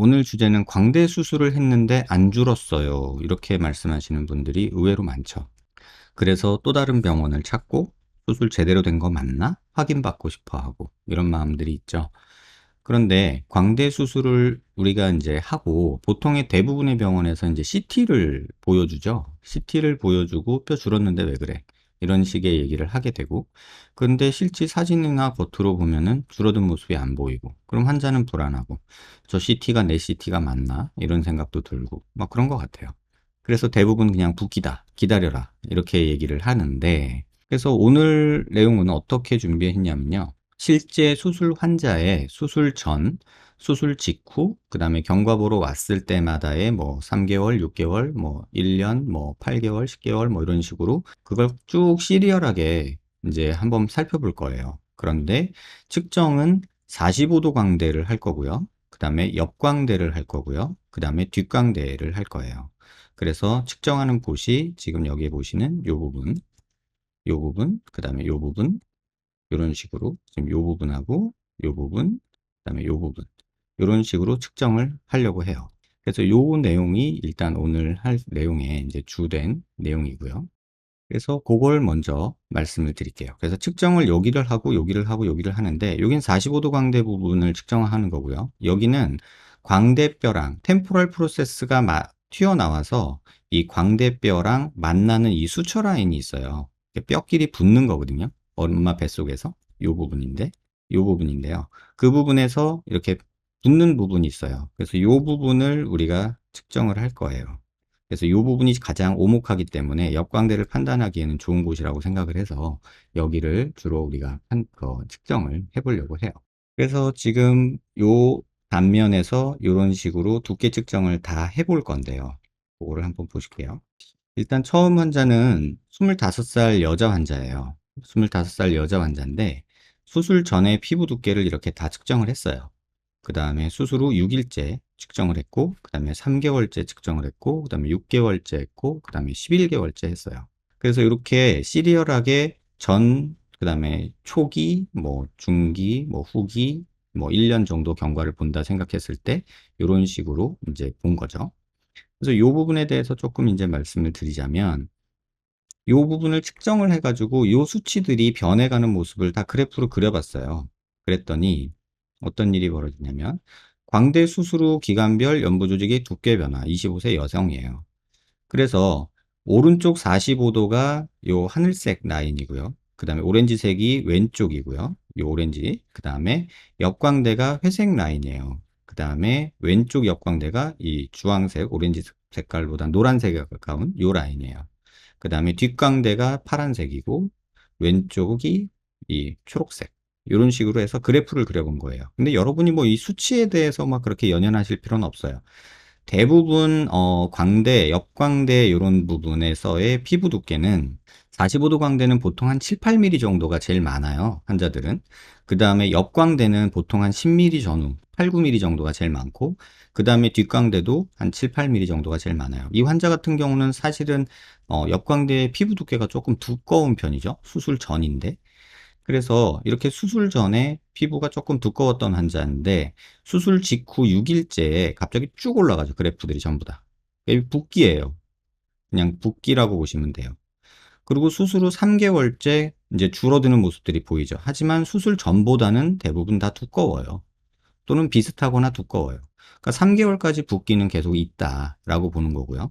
오늘 주제는 광대 수술을 했는데 안 줄었어요. 이렇게 말씀하시는 분들이 의외로 많죠. 그래서 또 다른 병원을 찾고 수술 제대로 된 거 맞나? 확인받고 싶어 하고 이런 마음들이 있죠. 그런데 광대 수술을 우리가 이제 하고 보통의 대부분의 병원에서 이제 CT를 보여주죠. CT를 보여주고 뼈 줄었는데 왜 그래? 이런 식의 얘기를 하게 되고 근데 실제 사진이나 겉으로 보면은 줄어든 모습이 안 보이고 그럼 환자는 불안하고 저 CT가 내 CT가 맞나 이런 생각도 들고 막 그런 것 같아요. 그래서 대부분 그냥 붓기다 기다려라 이렇게 얘기를 하는데 그래서 오늘 내용은 어떻게 준비했냐면요. 실제 수술 환자의 수술 전, 수술 직후, 그 다음에 경과 보러 왔을 때마다의 뭐 3개월, 6개월, 뭐 1년, 뭐 8개월, 10개월 뭐 이런 식으로 그걸 쭉 시리얼하게 이제 한번 살펴볼 거예요. 그런데 측정은 45도 광대를 할 거고요. 그 다음에 옆광대를 할 거고요. 그 다음에 뒷광대를 할 거예요. 그래서 측정하는 곳이 지금 여기에 보시는 이 부분, 이 부분, 그 다음에 이 부분, 이런 식으로 지금 이 부분하고 이 부분, 그 다음에 이 부분 이런 식으로 측정을 하려고 해요. 그래서 이 내용이 일단 오늘 할 내용의 이제 주된 내용이고요. 그래서 그걸 먼저 말씀을 드릴게요. 그래서 측정을 여기를 하고 여기를 하고 여기를 하는데 여긴 45도 광대 부분을 측정하는 거고요. 여기는 광대뼈랑 템포럴 프로세스가 튀어나와서 이 광대뼈랑 만나는 이 수처 라인이 있어요. 뼈끼리 붙는 거거든요. 엄마 뱃속에서 이 부분인데 이 부분인데요. 그 부분에서 이렇게 붙는 부분이 있어요. 그래서 이 부분을 우리가 측정을 할 거예요. 그래서 이 부분이 가장 오목하기 때문에 역광대를 판단하기에는 좋은 곳이라고 생각을 해서 여기를 주로 우리가 한, 그 측정을 해보려고 해요. 그래서 지금 이 단면에서 이런 식으로 두께 측정을 다 해볼 건데요. 그거를 한번 보실게요. 일단 처음 환자는 25살 여자 환자예요. 25살 여자 환자인데 수술 전에 피부 두께를 이렇게 다 측정을 했어요. 그 다음에 수술 후 6일째 측정을 했고 그 다음에 3개월째 측정을 했고 그 다음에 6개월째 했고 그 다음에 11개월째 했어요. 그래서 이렇게 시리얼하게 전, 그 다음에 초기, 뭐 중기, 뭐 후기, 뭐 1년 정도 경과를 본다 생각했을 때 이런 식으로 이제 본 거죠. 그래서 이 부분에 대해서 조금 이제 말씀을 드리자면 이 부분을 측정을 해가지고 이 수치들이 변해가는 모습을 다 그래프로 그려봤어요. 그랬더니 어떤 일이 벌어지냐면 광대 수술 후 기관별 연부 조직의 두께 변화 25세 여성이에요. 그래서 오른쪽 45도가 요 하늘색 라인이고요. 그 다음에 오렌지색이 왼쪽이고요. 요 오렌지. 그 다음에 역광대가 회색 라인이에요. 그 다음에 왼쪽 역광대가 이 주황색, 오렌지 색깔보다 노란색에 가까운 요 라인이에요. 그 다음에 뒷광대가 파란색이고 왼쪽이 이 초록색 이런 식으로 해서 그래프를 그려본 거예요. 근데 여러분이 뭐 이 수치에 대해서 막 그렇게 연연하실 필요는 없어요. 대부분 어, 광대, 옆광대 이런 부분에서의 피부 두께는 45도 광대는 보통 한 7, 8mm 정도가 제일 많아요. 환자들은. 그 다음에 옆광대는 보통 한 10mm 전후, 8, 9mm 정도가 제일 많고 그 다음에 뒷광대도 한 7, 8mm 정도가 제일 많아요. 이 환자 같은 경우는 사실은 어, 옆광대의 피부 두께가 조금 두꺼운 편이죠. 수술 전인데. 그래서 이렇게 수술 전에 피부가 조금 두꺼웠던 환자인데 수술 직후 6일째에 갑자기 쭉 올라가죠. 그래프들이 전부 다. 붓기예요. 그냥 붓기라고 보시면 돼요. 그리고 수술 후 3개월째 이제 줄어드는 모습들이 보이죠. 하지만 수술 전보다는 대부분 다 두꺼워요. 또는 비슷하거나 두꺼워요. 그러니까 3개월까지 붓기는 계속 있다라고 보는 거고요.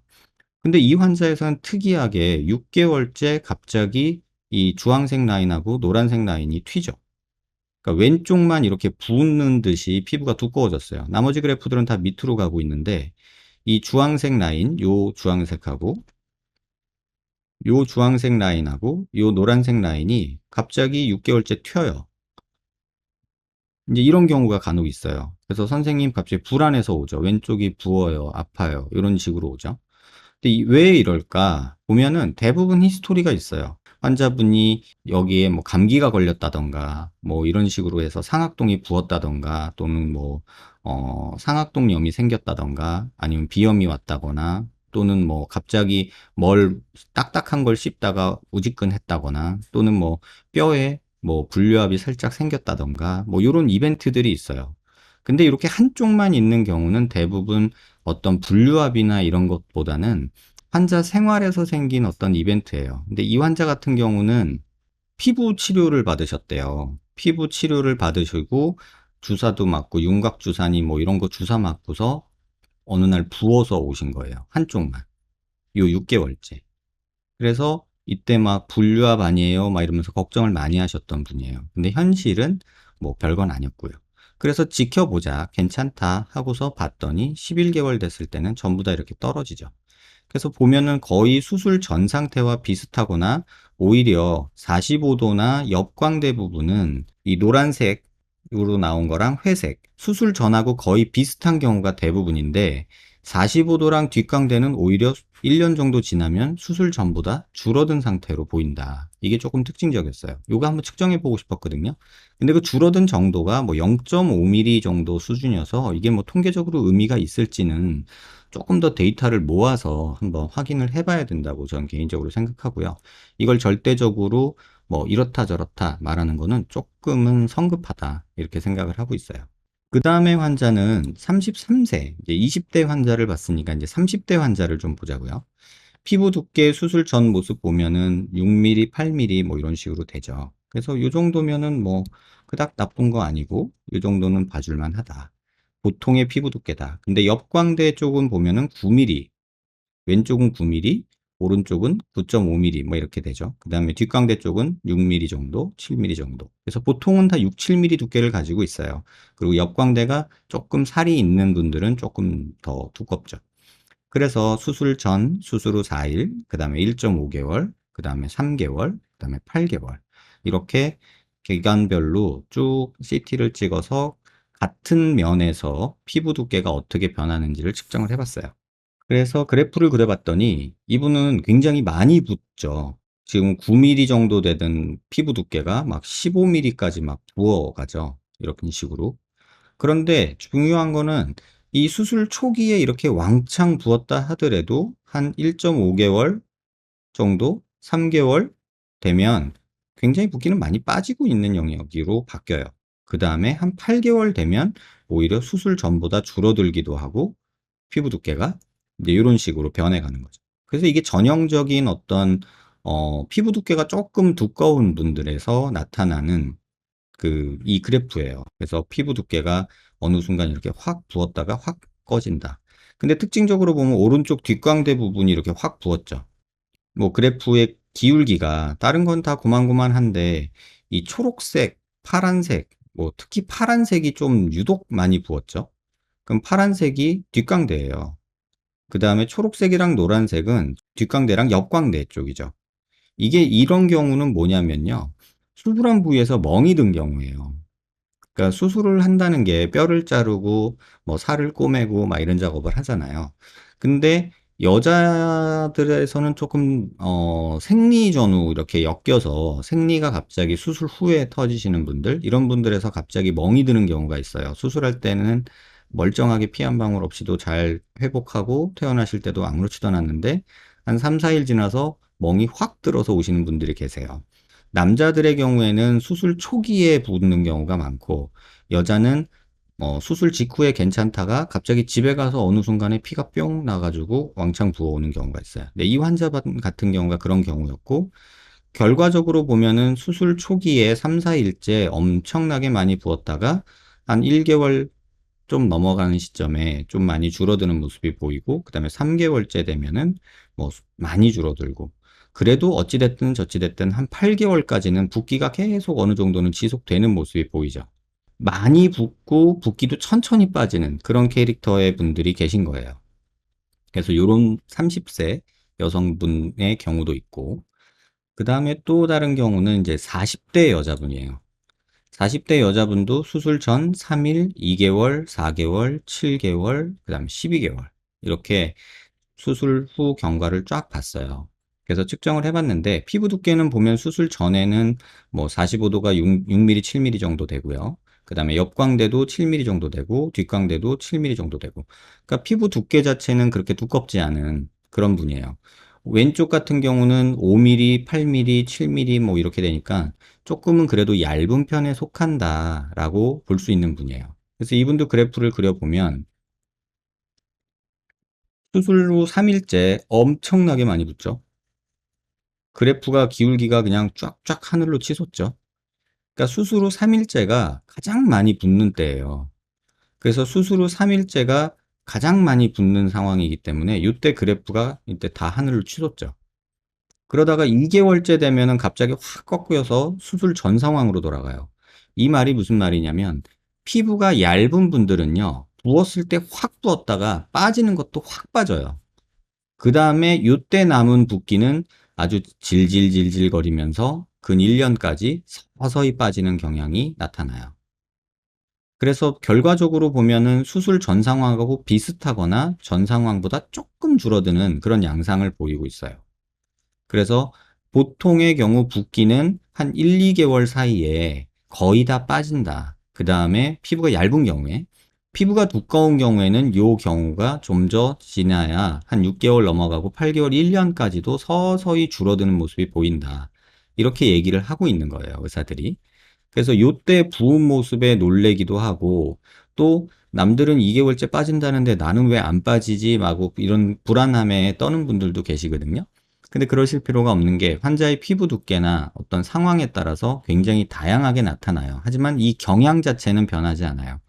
근데 이 환자에서는 특이하게 6개월째 갑자기 이 주황색 라인하고 노란색 라인이 튀죠. 그러니까 왼쪽만 이렇게 부는 듯이 피부가 두꺼워졌어요. 나머지 그래프들은 다 밑으로 가고 있는데 이 주황색 라인, 요 주황색하고 요 주황색 라인하고 요 노란색 라인이 갑자기 6개월째 튀어요. 이제 이런 경우가 간혹 있어요. 그래서 선생님 갑자기 불안해서 오죠. 왼쪽이 부어요, 아파요. 이런 식으로 오죠. 근데 왜 이럴까? 보면은 대부분 히스토리가 있어요. 환자분이 여기에 뭐 감기가 걸렸다던가 뭐 이런 식으로 해서 상악동이 부었다던가 또는 뭐 어, 상악동염이 생겼다던가 아니면 비염이 왔다거나 또는 뭐 갑자기 뭘 딱딱한 걸 씹다가 우직근했다거나 또는 뭐 뼈에 뭐 분류압이 살짝 생겼다던가 뭐 이런 이벤트들이 있어요. 근데 이렇게 한쪽만 있는 경우는 대부분 어떤 분류압이나 이런 것보다는 환자 생활에서 생긴 어떤 이벤트예요. 근데 이 환자 같은 경우는 피부 치료를 받으셨대요. 피부 치료를 받으시고 주사도 맞고 윤곽 주사니 뭐 이런 거 주사 맞고서 어느 날 부어서 오신 거예요. 한쪽만. 요 6개월째. 그래서 이때 막 분류압 아니에요? 막 이러면서 걱정을 많이 하셨던 분이에요. 근데 현실은 뭐 별건 아니었고요. 그래서 지켜보자. 괜찮다. 하고서 봤더니 11개월 됐을 때는 전부 다 이렇게 떨어지죠. 그래서 보면은 거의 수술 전 상태와 비슷하거나 오히려 45도나 옆광대 부분은 이 노란색으로 나온 거랑 회색, 수술 전하고 거의 비슷한 경우가 대부분인데 45도랑 뒷광대는 오히려 1년 정도 지나면 수술 전보다 줄어든 상태로 보인다. 이게 조금 특징적이었어요. 이거 한번 측정해 보고 싶었거든요. 근데 그 줄어든 정도가 뭐 0.5mm 정도 수준이어서 이게 뭐 통계적으로 의미가 있을지는 조금 더 데이터를 모아서 한번 확인을 해봐야 된다고 저는 개인적으로 생각하고요. 이걸 절대적으로 뭐 이렇다 저렇다 말하는 거는 조금은 성급하다 이렇게 생각을 하고 있어요. 그 다음에 환자는 33세, 이제 20대 환자를 봤으니까 이제 30대 환자를 좀 보자고요. 피부 두께 수술 전 모습 보면은 6mm, 8mm 뭐 이런 식으로 되죠. 그래서 이 정도면은 뭐 그닥 나쁜 거 아니고 이 정도는 봐줄만 하다. 보통의 피부 두께다. 근데 옆광대 쪽은 보면은 9mm, 왼쪽은 9mm, 오른쪽은 9.5mm 뭐 이렇게 되죠. 그 다음에 뒷광대 쪽은 6mm 정도, 7mm 정도. 그래서 보통은 다 6, 7mm 두께를 가지고 있어요. 그리고 옆광대가 조금 살이 있는 분들은 조금 더 두껍죠. 그래서 수술 전, 수술 후 4일, 그 다음에 1.5개월, 그 다음에 3개월, 그 다음에 8개월. 이렇게 기간별로 쭉 CT를 찍어서 같은 면에서 피부 두께가 어떻게 변하는지를 측정을 해봤어요. 그래서 그래프를 그려봤더니 이분은 굉장히 많이 붓죠. 지금 9mm 정도 되던 피부 두께가 막 15mm까지 막 부어가죠. 이런 식으로. 그런데 중요한 거는 이 수술 초기에 이렇게 왕창 부었다 하더라도 한 1.5개월 정도, 3개월 되면 굉장히 붓기는 많이 빠지고 있는 영역으로 바뀌어요. 그 다음에 한 8개월 되면 오히려 수술 전보다 줄어들기도 하고 피부 두께가 이제 이런 식으로 변해가는 거죠. 그래서 이게 전형적인 어떤 어, 피부 두께가 조금 두꺼운 분들에서 나타나는 그 이 그래프예요. 그래서 피부 두께가 어느 순간 이렇게 확 부었다가 확 꺼진다. 근데 특징적으로 보면 오른쪽 뒷광대 부분이 이렇게 확 부었죠. 뭐 그래프의 기울기가 다른 건 다 고만고만한데 이 초록색, 파란색, 뭐 특히 파란색이 좀 유독 많이 부었죠. 그럼 파란색이 뒷광대예요. 그 다음에 초록색이랑 노란색은 뒷광대랑 옆광대 쪽이죠. 이게 이런 경우는 뭐냐면요. 수술한 부위에서 멍이 든 경우예요. 그러니까 수술을 한다는 게 뼈를 자르고 뭐 살을 꼬매고 막 이런 작업을 하잖아요. 근데 여자들에서는 조금 어, 생리 전후 이렇게 엮여서 생리가 갑자기 수술 후에 터지시는 분들 이런 분들에서 갑자기 멍이 드는 경우가 있어요. 수술할 때는 멀쩡하게 피 한 방울 없이도 잘 회복하고 퇴원하실 때도 아무렇지도 않았는데 한 3, 4일 지나서 멍이 확 들어서 오시는 분들이 계세요. 남자들의 경우에는 수술 초기에 붓는 경우가 많고 여자는 어, 수술 직후에 괜찮다가 갑자기 집에 가서 어느 순간에 피가 뿅 나가지고 왕창 부어오는 경우가 있어요. 근데 이 환자 같은 경우가 그런 경우였고 결과적으로 보면은 수술 초기에 3, 4일째 엄청나게 많이 부었다가 한 1개월 좀 넘어가는 시점에 좀 많이 줄어드는 모습이 보이고 그 다음에 3개월째 되면은 뭐 많이 줄어들고 그래도 어찌됐든 저찌됐든 한 8개월까지는 붓기가 계속 어느 정도는 지속되는 모습이 보이죠. 많이 붓고 붓기도 천천히 빠지는 그런 캐릭터의 분들이 계신 거예요. 그래서 이런 30세 여성분의 경우도 있고 그 다음에 또 다른 경우는 이제 40대 여자분이에요. 40대 여자분도 수술 전 3일, 2개월, 4개월, 7개월, 그 다음에 12개월 이렇게 수술 후 경과를 쫙 봤어요. 그래서 측정을 해봤는데 피부 두께는 보면 수술 전에는 뭐 45도가 6, 6mm, 7mm 정도 되고요. 그 다음에 옆광대도 7mm 정도 되고 뒷광대도 7mm 정도 되고 그러니까 피부 두께 자체는 그렇게 두껍지 않은 그런 분이에요. 왼쪽 같은 경우는 5mm, 8mm, 7mm 뭐 이렇게 되니까 조금은 그래도 얇은 편에 속한다라고 볼 수 있는 분이에요. 그래서 이분도 그래프를 그려보면 수술 후 3일째 엄청나게 많이 붓죠. 그래프가 기울기가 그냥 쫙쫙 하늘로 치솟죠. 그러니까 수술 후 3일째가 가장 많이 붓는 때예요. 그래서 수술 후 3일째가 가장 많이 붓는 상황이기 때문에 이때 그래프가 이때 다 하늘로 치솟죠. 그러다가 2개월째 되면은 갑자기 확 꺾여서 수술 전 상황으로 돌아가요. 이 말이 무슨 말이냐면 피부가 얇은 분들은요. 부었을 때 확 부었다가 빠지는 것도 확 빠져요. 그 다음에 이때 남은 붓기는 아주 질질질질 거리면서 근 1년까지 서서히 빠지는 경향이 나타나요. 그래서 결과적으로 보면은 수술 전 상황하고 비슷하거나 전 상황보다 조금 줄어드는 그런 양상을 보이고 있어요. 그래서 보통의 경우 붓기는 한 1, 2개월 사이에 거의 다 빠진다. 그 다음에 피부가 얇은 경우에 피부가 두꺼운 경우에는 요 경우가 좀 더 지나야 한 6개월 넘어가고 8개월, 1년까지도 서서히 줄어드는 모습이 보인다. 이렇게 얘기를 하고 있는 거예요, 의사들이. 그래서 요때 부은 모습에 놀래기도 하고 또 남들은 2개월째 빠진다는데 나는 왜 안 빠지지? 하고 이런 불안함에 떠는 분들도 계시거든요. 근데 그러실 필요가 없는 게 환자의 피부 두께나 어떤 상황에 따라서 굉장히 다양하게 나타나요. 하지만 이 경향 자체는 변하지 않아요.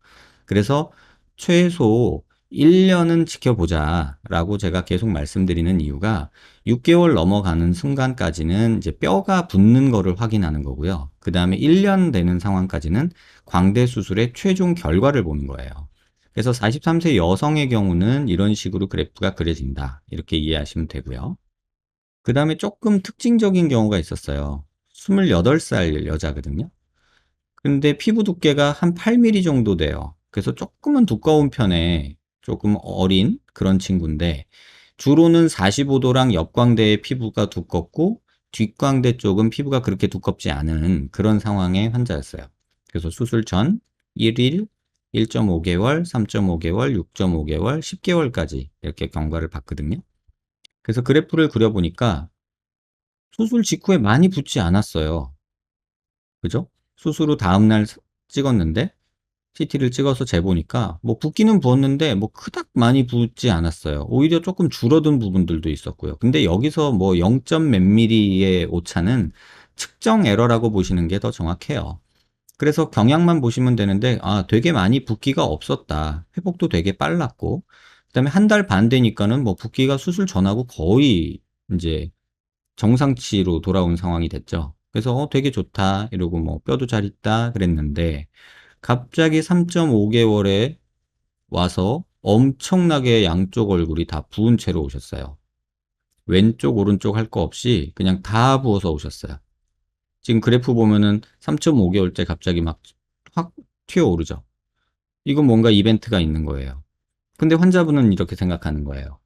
그래서 최소 1년은 지켜보자 라고 제가 계속 말씀드리는 이유가 6개월 넘어가는 순간까지는 이제 뼈가 붙는 거를 확인하는 거고요. 그 다음에 1년 되는 상황까지는 광대 수술의 최종 결과를 보는 거예요. 그래서 43세 여성의 경우는 이런 식으로 그래프가 그려진다. 이렇게 이해하시면 되고요. 그 다음에 조금 특징적인 경우가 있었어요. 28살 여자거든요. 근데 피부 두께가 한 8mm 정도 돼요. 그래서 조금은 두꺼운 편에 조금 어린 그런 친구인데 주로는 45도랑 옆광대의 피부가 두껍고 뒷광대 쪽은 피부가 그렇게 두껍지 않은 그런 상황의 환자였어요. 그래서 수술 전 1일, 1.5개월, 3.5개월, 6.5개월, 10개월까지 이렇게 경과를 봤거든요. 그래서 그래프를 그려보니까 수술 직후에 많이 붓지 않았어요. 그죠? 수술 후 다음날 찍었는데 CT를 찍어서 재보니까 뭐 붓기는 부었는데 뭐 크닥 많이 붓지 않았어요. 오히려 조금 줄어든 부분들도 있었고요. 근데 여기서 뭐 0몇 미리의 오차는 측정 에러라고 보시는 게 더 정확해요. 그래서 경향만 보시면 되는데 아 되게 많이 붓기가 없었다. 회복도 되게 빨랐고 그다음에 한 달 반 되니까는 뭐 붓기가 수술 전하고 거의 이제 정상치로 돌아온 상황이 됐죠. 그래서 어 되게 좋다 이러고 뭐 뼈도 잘 있다 그랬는데 갑자기 3.5개월에 와서 엄청나게 양쪽 얼굴이 다 부은 채로 오셨어요. 왼쪽 오른쪽 할 거 없이 그냥 다 부어서 오셨어요. 지금 그래프 보면은 3.5개월째 갑자기 막 확 튀어오르죠. 이건 뭔가 이벤트가 있는 거예요. 근데 환자분은 이렇게 생각하는 거예요.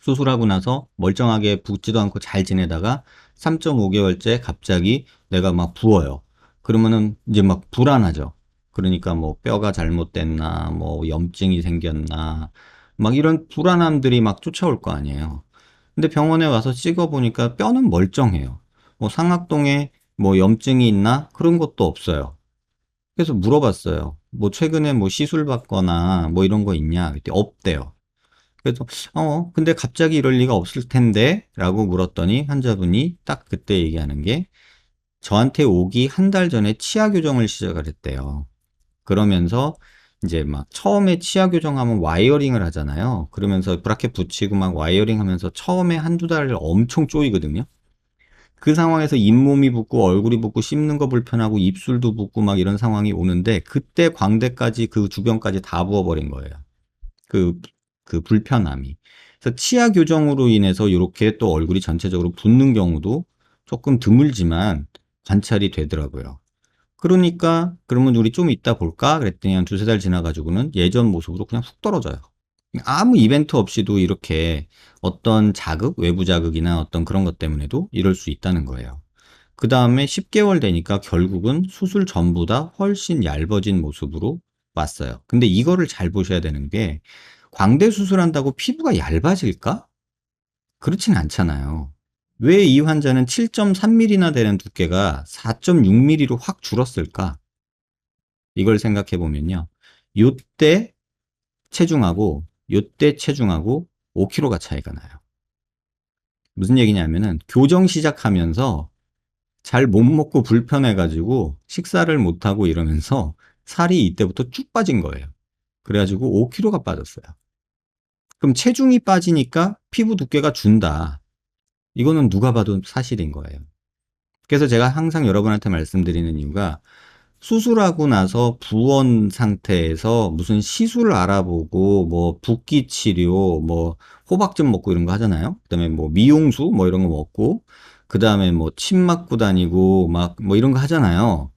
수술하고 나서 멀쩡하게 붓지도 않고 잘 지내다가 3.5개월째 갑자기 내가 막 부어요. 그러면은 이제 막 불안하죠. 그러니까 뭐 뼈가 잘못됐나, 뭐 염증이 생겼나, 막 이런 불안함들이 막 쫓아올 거 아니에요. 근데 병원에 와서 찍어보니까 뼈는 멀쩡해요. 뭐 상악동에 뭐 염증이 있나? 그런 것도 없어요. 그래서 물어봤어요. 뭐 최근에 뭐 시술 받거나 뭐 이런 거 있냐? 그때 없대요. 그래서 어 근데 갑자기 이럴 리가 없을 텐데 라고 물었더니 환자분이 딱 그때 얘기하는 게 저한테 오기 한 달 전에 치아 교정을 시작을 했대요. 그러면서 이제 막 처음에 치아 교정하면 와이어링을 하잖아요. 그러면서 브라켓 붙이고 막 와이어링 하면서 처음에 한두 달을 엄청 쪼이거든요. 그 상황에서 잇몸이 붓고 얼굴이 붓고 씹는 거 불편하고 입술도 붓고 막 이런 상황이 오는데 그때 광대까지 그 주변까지 다 부어버린 거예요. 그, 그 불편함이. 그래서 치아 교정으로 인해서 이렇게 또 얼굴이 전체적으로 붓는 경우도 조금 드물지만 관찰이 되더라고요. 그러니까 그러면 우리 좀 이따 볼까? 그랬더니 한 두세 달 지나가지고는 예전 모습으로 그냥 훅 떨어져요. 아무 이벤트 없이도 이렇게 어떤 자극, 외부 자극이나 어떤 그런 것 때문에도 이럴 수 있다는 거예요. 그 다음에 10개월 되니까 결국은 수술 전보다 훨씬 얇아진 모습으로 왔어요. 근데 이거를 잘 보셔야 되는 게 광대 수술한다고 피부가 얇아질까? 그렇진 않잖아요. 왜 이 환자는 7.3mm나 되는 두께가 4.6mm로 확 줄었을까? 이걸 생각해 보면요. 요때 체중하고 요때 체중하고 5kg가 차이가 나요. 무슨 얘기냐면은 교정 시작하면서 잘 못 먹고 불편해가지고 식사를 못하고 이러면서 살이 이때부터 쭉 빠진 거예요. 그래가지고 5kg가 빠졌어요. 그럼 체중이 빠지니까 피부 두께가 준다. 이거는 누가 봐도 사실인 거예요. 그래서 제가 항상 여러분한테 말씀드리는 이유가 수술하고 나서 부원 상태에서 무슨 시술 알아보고 뭐 붓기 치료 뭐 호박즙 먹고 이런 거 하잖아요. 그다음에 뭐 미용수 뭐 이런 거 먹고 그다음에 뭐 침 맞고 다니고 막 뭐 이런 거 하잖아요.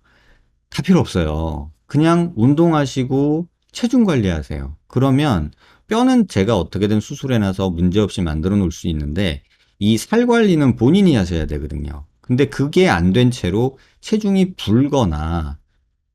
다 필요 없어요. 그냥 운동하시고 체중 관리하세요. 그러면 뼈는 제가 어떻게든 수술해놔서 문제없이 만들어 놓을 수 있는데 이 살 관리는 본인이 하셔야 되거든요. 근데 그게 안 된 채로 체중이 불거나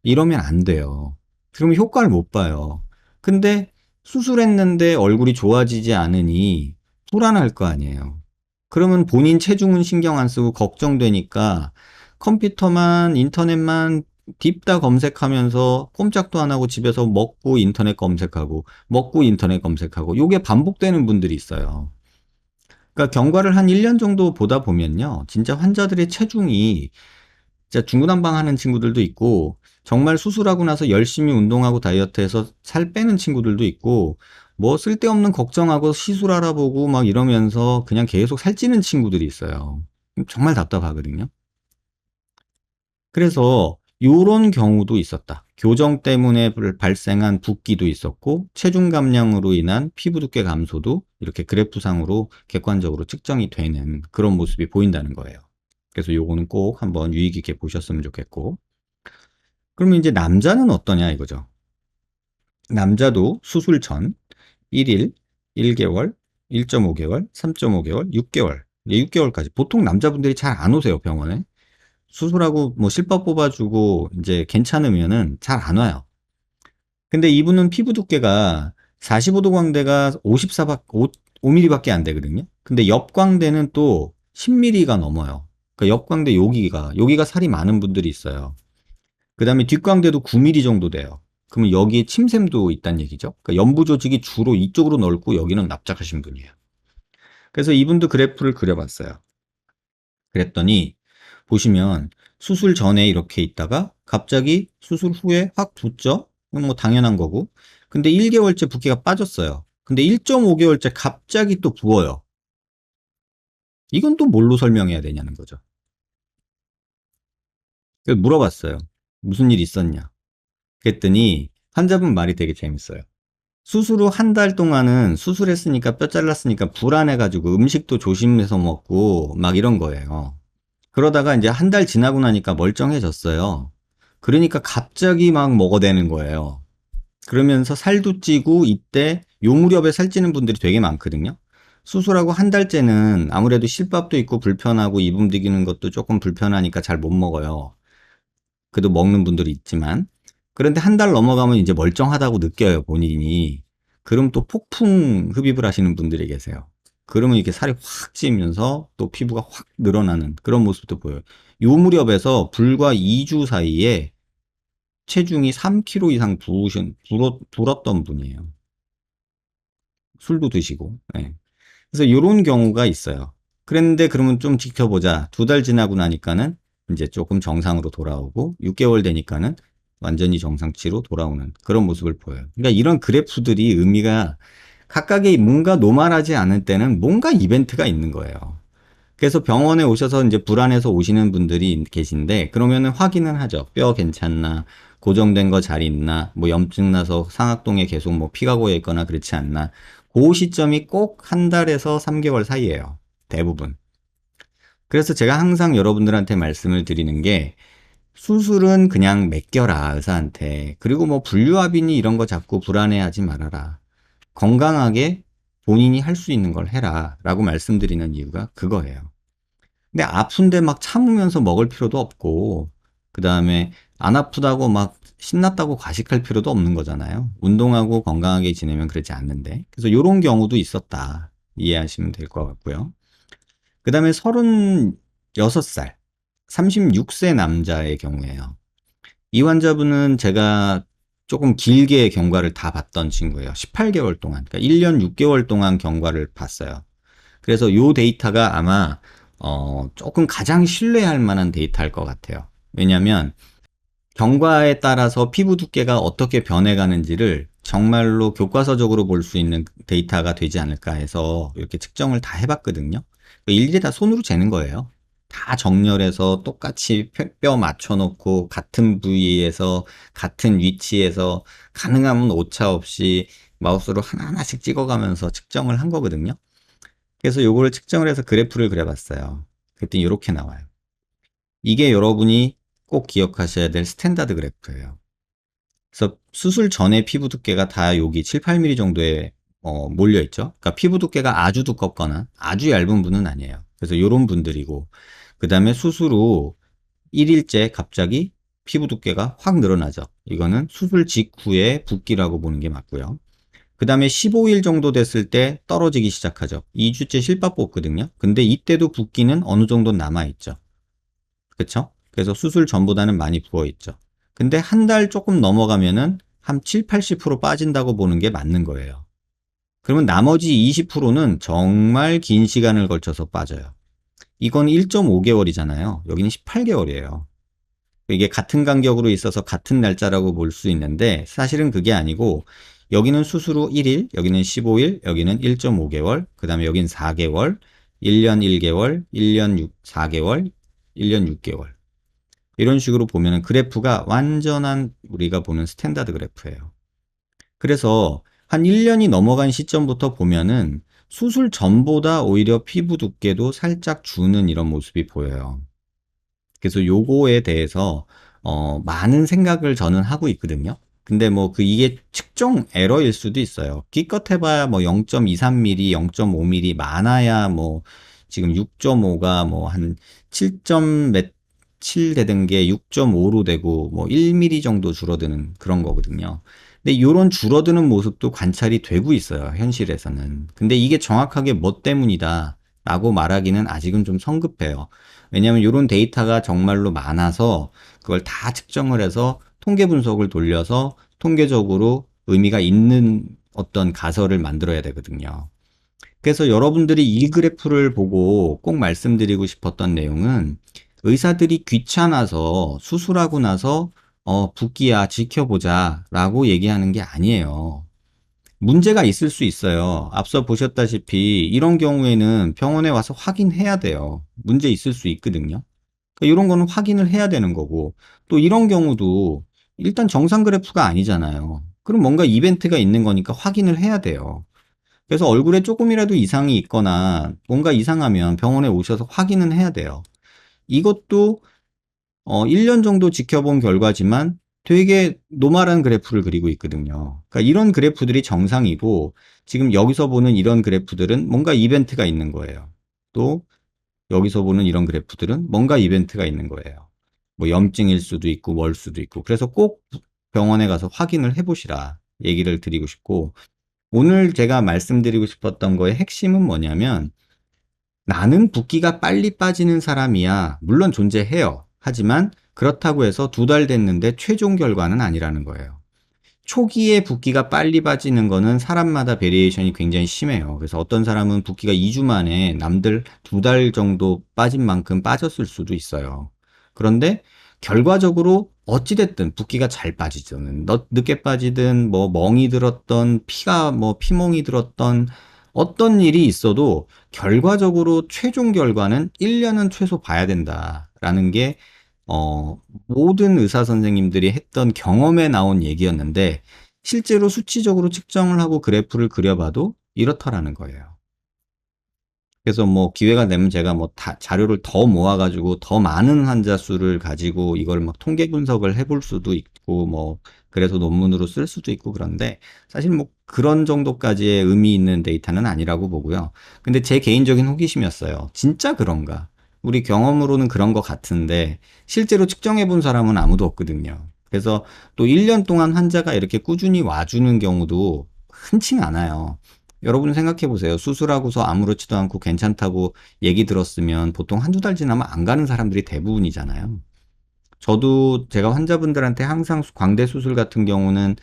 이러면 안 돼요. 그러면 효과를 못 봐요. 근데 수술했는데 얼굴이 좋아지지 않으니 불안할 거 아니에요. 그러면 본인 체중은 신경 안 쓰고 걱정되니까 컴퓨터만, 인터넷만 딥다 검색하면서 꼼짝도 안 하고 집에서 먹고 인터넷 검색하고, 먹고 인터넷 검색하고, 요게 반복되는 분들이 있어요. 그러니까 경과를 한 1년 정도 보다 보면요. 진짜 환자들의 체중이 진짜 중구난방하는 친구들도 있고 정말 수술하고 나서 열심히 운동하고 다이어트해서 살 빼는 친구들도 있고 뭐 쓸데없는 걱정하고 시술 알아보고 막 이러면서 그냥 계속 살찌는 친구들이 있어요. 정말 답답하거든요. 그래서 요런 경우도 있었다. 교정 때문에 발생한 붓기도 있었고 체중 감량으로 인한 피부 두께 감소도 이렇게 그래프상으로 객관적으로 측정이 되는 그런 모습이 보인다는 거예요. 그래서 요거는 꼭 한번 유의 깊게 보셨으면 좋겠고 그러면 이제 남자는 어떠냐 이거죠. 남자도 수술 전 1일, 1개월, 1.5개월, 3.5개월, 6개월 6개월까지 보통 남자분들이 잘 안 오세요 병원에 수술하고 뭐 실밥 뽑아주고 이제 괜찮으면은 잘 안 와요. 근데 이분은 피부 두께가 45도 광대가 54박 5mm밖에 안 되거든요. 근데 옆 광대는 또 10mm가 넘어요. 그러니까 옆 광대 여기가 여기가 살이 많은 분들이 있어요. 그 다음에 뒷광대도 9mm 정도 돼요. 그러면 여기에 침샘도 있다는 얘기죠. 그러니까 연부 조직이 주로 이쪽으로 넓고 여기는 납작하신 분이에요. 그래서 이분도 그래프를 그려봤어요. 그랬더니 보시면 수술 전에 이렇게 있다가 갑자기 수술 후에 확 붓죠? 뭐 당연한 거고. 근데 1개월째 붓기가 빠졌어요. 근데 1.5개월째 갑자기 또 부어요. 이건 또 뭘로 설명해야 되냐는 거죠. 물어봤어요. 무슨 일 있었냐? 그랬더니 환자분 말이 되게 재밌어요. 수술 후 한 달 동안은 수술했으니까 뼈 잘랐으니까 불안해가지고 음식도 조심해서 먹고 막 이런 거예요. 그러다가 이제 한 달 지나고 나니까 멀쩡해졌어요. 그러니까 갑자기 막 먹어대는 거예요. 그러면서 살도 찌고 이때 요 무렵에 살찌는 분들이 되게 많거든요. 수술하고 한 달째는 아무래도 실밥도 있고 불편하고 입 움직이는 것도 조금 불편하니까 잘 못 먹어요. 그래도 먹는 분들이 있지만 그런데 한 달 넘어가면 이제 멀쩡하다고 느껴요 본인이. 그럼 또 폭풍 흡입을 하시는 분들이 계세요. 그러면 이렇게 살이 확 찌면서 또 피부가 확 늘어나는 그런 모습도 보여요. 요 무렵에서 불과 2주 사이에 체중이 3kg 이상 부으신, 불었, 불었던 분이에요. 술도 드시고. 네. 그래서 이런 경우가 있어요. 그랬는데 그러면 좀 지켜보자. 두 달 지나고 나니까는 이제 조금 정상으로 돌아오고 6개월 되니까는 완전히 정상치로 돌아오는 그런 모습을 보여요. 그러니까 이런 그래프들이 의미가 각각의 뭔가 노멀하지 않을 때는 뭔가 이벤트가 있는 거예요. 그래서 병원에 오셔서 이제 불안해서 오시는 분들이 계신데 그러면은 확인은 하죠. 뼈 괜찮나? 고정된 거 잘 있나? 뭐 염증 나서 상악동에 계속 뭐 피가 고여 있거나 그렇지 않나? 그 시점이 꼭 한 달에서 3개월 사이에요. 대부분. 그래서 제가 항상 여러분들한테 말씀을 드리는 게 수술은 그냥 맡겨라 의사한테. 그리고 뭐 분류합이니 이런 거 자꾸 불안해하지 말아라. 건강하게 본인이 할 수 있는 걸 해라 라고 말씀드리는 이유가 그거예요. 근데 아픈데 막 참으면서 먹을 필요도 없고 그 다음에 안 아프다고 막 신났다고 과식할 필요도 없는 거잖아요. 운동하고 건강하게 지내면 그러지 않는데. 그래서 이런 경우도 있었다. 이해하시면 될 것 같고요. 그 다음에 36살, 36세 남자의 경우에요. 이 환자분은 제가 조금 길게 경과를 다 봤던 친구예요. 18개월 동안, 그러니까 1년 6개월 동안 경과를 봤어요. 그래서 요 데이터가 아마 어, 조금 가장 신뢰할 만한 데이터일 것 같아요. 왜냐하면 경과에 따라서 피부 두께가 어떻게 변해가는지를 정말로 교과서적으로 볼 수 있는 데이터가 되지 않을까 해서 이렇게 측정을 다 해봤거든요. 일일이 다 손으로 재는 거예요. 다 정렬해서 똑같이 뼈- 뼈 맞춰놓고 같은 부위에서 같은 위치에서 가능하면 오차 없이 마우스로 하나하나씩 찍어가면서 측정을 한 거거든요. 그래서 요거를 측정을 해서 그래프를 그려봤어요. 그랬더니 이렇게 나와요. 이게 여러분이 꼭 기억하셔야 될 스탠다드 그래프예요. 그래서 수술 전에 피부 두께가 다 여기 7, 8mm 정도에 어, 몰려 있죠. 그러니까 피부 두께가 아주 두껍거나 아주 얇은 분은 아니에요. 그래서 이런 분들이고 그 다음에 수술 후 1일째 갑자기 피부 두께가 확 늘어나죠. 이거는 수술 직후의 붓기라고 보는 게 맞고요. 그 다음에 15일 정도 됐을 때 떨어지기 시작하죠. 2주째 실밥 뽑거든요. 근데 이때도 붓기는 어느 정도 남아있죠. 그쵸? 그래서 수술 전보다는 많이 부어있죠. 근데 한 달 조금 넘어가면은 한 7, 80% 빠진다고 보는 게 맞는 거예요. 그러면 나머지 20%는 정말 긴 시간을 걸쳐서 빠져요. 이건 1.5개월이잖아요. 여기는 18개월이에요. 이게 같은 간격으로 있어서 같은 날짜라고 볼 수 있는데 사실은 그게 아니고 여기는 후 1일, 여기는 15일, 여기는 1.5개월, 그 다음에 여긴 4개월, 1년 1개월, 1년 6, 4개월, 1년 6개월. 이런 식으로 보면은 그래프가 완전한 우리가 보는 스탠다드 그래프예요. 그래서 한 1년이 넘어간 시점부터 보면은 수술 전보다 오히려 피부 두께도 살짝 주는 이런 모습이 보여요. 그래서 요거에 대해서 어, 많은 생각을 저는 하고 있거든요. 근데 뭐 그 이게 측정 에러일 수도 있어요. 기껏 해봐야 뭐 0.23mm, 0.5mm 많아야 뭐 지금 6.5가 뭐 한7.7 되던 게 6.5로 되고 뭐 1mm 정도 줄어드는 그런 거거든요. 근데 이런 줄어드는 모습도 관찰이 되고 있어요. 현실에서는. 근데 이게 정확하게 뭐 때문이다 라고 말하기는 아직은 좀 성급해요. 왜냐하면 이런 데이터가 정말로 많아서 그걸 다 측정을 해서 통계 분석을 돌려서 통계적으로 의미가 있는 어떤 가설을 만들어야 되거든요. 그래서 여러분들이 이 그래프를 보고 꼭 말씀드리고 싶었던 내용은 의사들이 귀찮아서 수술하고 나서 어, 붓기야 지켜보자 라고 얘기하는 게 아니에요. 문제가 있을 수 있어요. 앞서 보셨다시피 이런 경우에는 병원에 와서 확인해야 돼요. 문제 있을 수 있거든요. 그러니까 이런 거는 확인을 해야 되는 거고 또 이런 경우도 일단 정상 그래프가 아니잖아요. 그럼 뭔가 이벤트가 있는 거니까 확인을 해야 돼요. 그래서 얼굴에 조금이라도 이상이 있거나 뭔가 이상하면 병원에 오셔서 확인은 해야 돼요. 이것도 어, 1년 정도 지켜본 결과지만 되게 노멀한 그래프를 그리고 있거든요. 그러니까 이런 그래프들이 정상이고 지금 여기서 보는 이런 그래프들은 뭔가 이벤트가 있는 거예요. 또 여기서 보는 이런 그래프들은 뭔가 이벤트가 있는 거예요. 뭐 염증일 수도 있고 뭘 수도 있고 그래서 꼭 병원에 가서 확인을 해보시라 얘기를 드리고 싶고 오늘 제가 말씀드리고 싶었던 거의 핵심은 뭐냐면 나는 붓기가 빨리 빠지는 사람이야. 물론 존재해요. 하지만 그렇다고 해서 두 달 됐는데 최종 결과는 아니라는 거예요. 초기에 붓기가 빨리 빠지는 거는 사람마다 베리에이션이 굉장히 심해요. 그래서 어떤 사람은 붓기가 2주 만에 남들 두 달 정도 빠진 만큼 빠졌을 수도 있어요. 그런데 결과적으로 어찌됐든 붓기가 잘 빠지든 늦게 빠지든 뭐 멍이 들었던 피가 뭐 피멍이 들었던 어떤 일이 있어도 결과적으로 최종 결과는 1년은 최소 봐야 된다 라는 게 어, 모든 의사 선생님들이 했던 경험에 나온 얘기였는데 실제로 수치적으로 측정을 하고 그래프를 그려봐도 이렇다라는 거예요. 그래서 뭐 기회가 되면 제가 뭐다 자료를 더 모아가지고 더 많은 환자 수를 가지고 이걸 막 통계 분석을 해볼 수도 있고 뭐 그래서 논문으로 쓸 수도 있고 그런데 사실 뭐 그런 정도까지의 의미 있는 데이터는 아니라고 보고요. 근데 제 개인적인 호기심이었어요. 진짜 그런가? 우리 경험으로는 그런 것 같은데 실제로 측정해 본 사람은 아무도 없거든요. 그래서 또 1년 동안 환자가 이렇게 꾸준히 와주는 경우도 흔치 않아요. 여러분 생각해 보세요. 수술하고서 아무렇지도 않고 괜찮다고 얘기 들었으면 보통 한두 달 지나면 안 가는 사람들이 대부분이잖아요. 저도 제가 환자분들한테 항상 수- 광대 수술 같은 경우는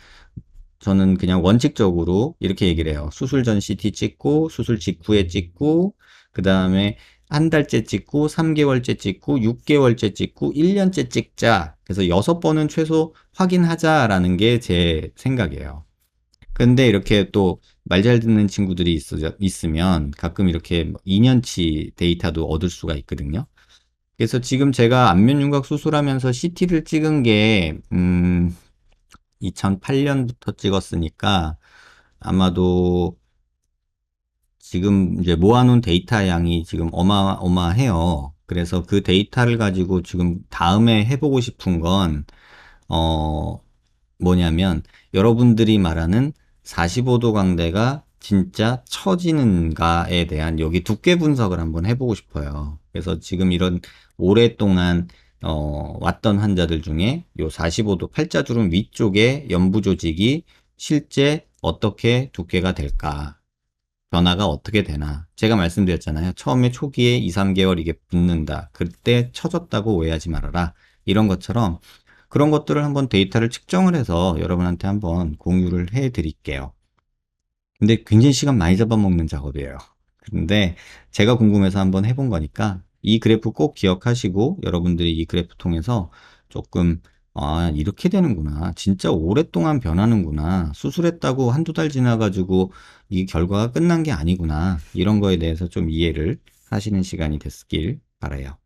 저는 그냥 원칙적으로 이렇게 얘기를 해요. 수술 전 CT 찍고, 수술 직후에 찍고, 그 다음에 한 달째 찍고, 3개월째 찍고, 6개월째 찍고, 1년째 찍자. 그래서 여섯 번은 최소 확인하자라는 게 제 생각이에요. 근데 이렇게 또 말 잘 듣는 친구들이 있, 있으면 가끔 이렇게 2년치 데이터도 얻을 수가 있거든요. 그래서 지금 제가 안면 윤곽 수술하면서 CT를 찍은 게, 음, 2008년부터 찍었으니까 아마도 지금 이제 모아놓은 데이터 양이 지금 어마어마해요. 그래서 그 데이터를 가지고 지금 다음에 해보고 싶은 건, 어, 뭐냐면 여러분들이 말하는 45도 광대가 진짜 처지는가에 대한 여기 두께 분석을 한번 해보고 싶어요. 그래서 지금 이런 오랫동안 어, 왔던 환자들 중에 요 45도 팔자주름 위쪽에 연부 조직이 실제 어떻게 두께가 될까? 변화가 어떻게 되나? 제가 말씀드렸잖아요. 처음에 초기에 2, 3개월 이게 붙는다. 그때 처졌다고 오해하지 말아라. 이런 것처럼 그런 것들을 한번 데이터를 측정을 해서 여러분한테 한번 공유를 해 드릴게요. 근데 굉장히 시간 많이 잡아먹는 작업이에요. 근데 제가 궁금해서 한번 해본 거니까 이 그래프 꼭 기억하시고 여러분들이 이 그래프 통해서 조금 아, 이렇게 되는구나. 진짜 오랫동안 변하는구나. 수술했다고 한두 달 지나가지고 이 결과가 끝난 게 아니구나. 이런 거에 대해서 좀 이해를 하시는 시간이 됐길 바라요.